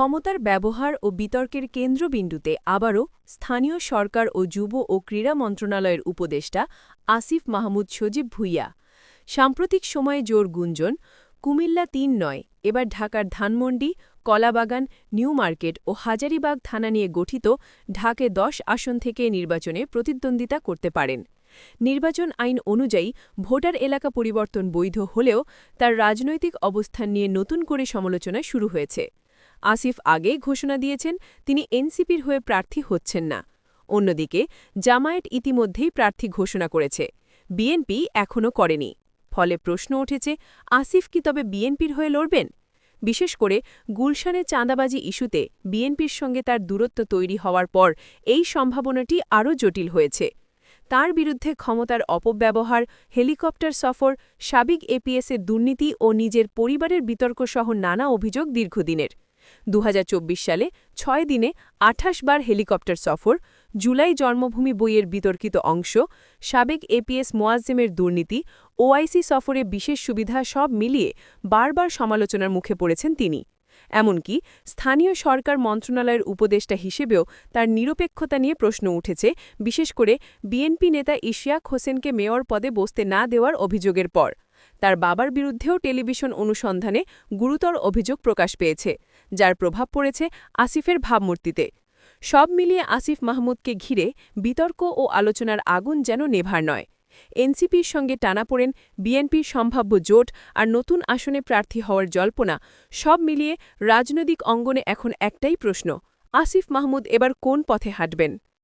ক্ষমতার ব্যবহার ও বিতর্কের কেন্দ্রবিন্দুতে আবারও স্থানীয় সরকার ও যুব ও ক্রীড়া মন্ত্রণালয়ের উপদেষ্টা আসিফ মাহমুদ সজীব ভুইয়া। সাম্প্রতিক সময়ে জোর গুঞ্জন, কুমিল্লা তিন নয়, এবার ঢাকার ধানমন্ডি, কলাবাগান, নিউ মার্কেট ও হাজারিবাগ থানা নিয়ে গঠিত ঢাকে দশ আসন থেকে নির্বাচনে প্রতিদ্বন্দ্বিতা করতে পারেন। নির্বাচন আইন অনুযায়ী ভোটার এলাকা পরিবর্তন বৈধ হলেও তার রাজনৈতিক অবস্থান নিয়ে নতুন করে সমালোচনা শুরু হয়েছে। আসিফ আগেই ঘোষণা দিয়েছেন তিনি এনসিপির হয়ে প্রার্থী হচ্ছেন না। অন্যদিকে জামায়াত ইতিমধ্যেই প্রার্থী ঘোষণা করেছে। বিএনপি এখনও করেনি। ফলে প্রশ্ন উঠেছে, আসিফ কি তবে বিএনপির হয়ে লড়বেন? বিশেষ করে গুলশানে চাঁদাবাজি ইস্যুতে বিএনপির সঙ্গে তার দূরত্ব তৈরি হওয়ার পর এই সম্ভাবনাটি আরও জটিল হয়েছে। তার বিরুদ্ধে ক্ষমতার অপব্যবহার, হেলিকপ্টার সফর, সাবিক এপিএসের দুর্নীতি ও নিজের পরিবারের বিতর্কসহ নানা অভিযোগ দীর্ঘদিনের। দু হাজার চব্বিশ সালে ছয় দিনে আঠাশ বার হেলিকপ্টার সফর, জুলাই জন্মভূমি বইয়ের বিতর্কিত অংশ, সাবেক এপিএস মোয়াজ্জেমের দুর্নীতি, ওআইসি সফরে বিশেষ সুবিধা সব মিলিয়ে বারবার সমালোচনার মুখে পড়েছেন তিনি। এমনকি স্থানীয় সরকার মন্ত্রণালয়ের উপদেষ্টা হিসেবেও তার নিরপেক্ষতা নিয়ে প্রশ্ন উঠেছে, বিশেষ করে বিএনপি নেতা ইশিয়াক হোসেনকে মেয়র পদে বসতে না দেওয়ার অভিযোগের পর। তার বাবার বিরুদ্ধেও টেলিভিশন অনুসন্ধানে গুরুতর অভিযোগ প্রকাশ পেয়েছে, যার প্রভাব পড়েছে আসিফের ভাবমূর্তিতে। সব মিলিয়ে আসিফ মাহমুদকে ঘিরে বিতর্ক ও আলোচনার আগুন যেন নেভার নয়। এনসিপির সঙ্গে টানাপোড়েন বিএনপির সম্ভাব্য জোট আর নতুন আসনে প্রার্থী হওয়ার জল্পনা, সব মিলিয়ে রাজনৈতিক অঙ্গনে এখন একটাই প্রশ্ন, আসিফ মাহমুদ এবার কোন পথে হাঁটবেন?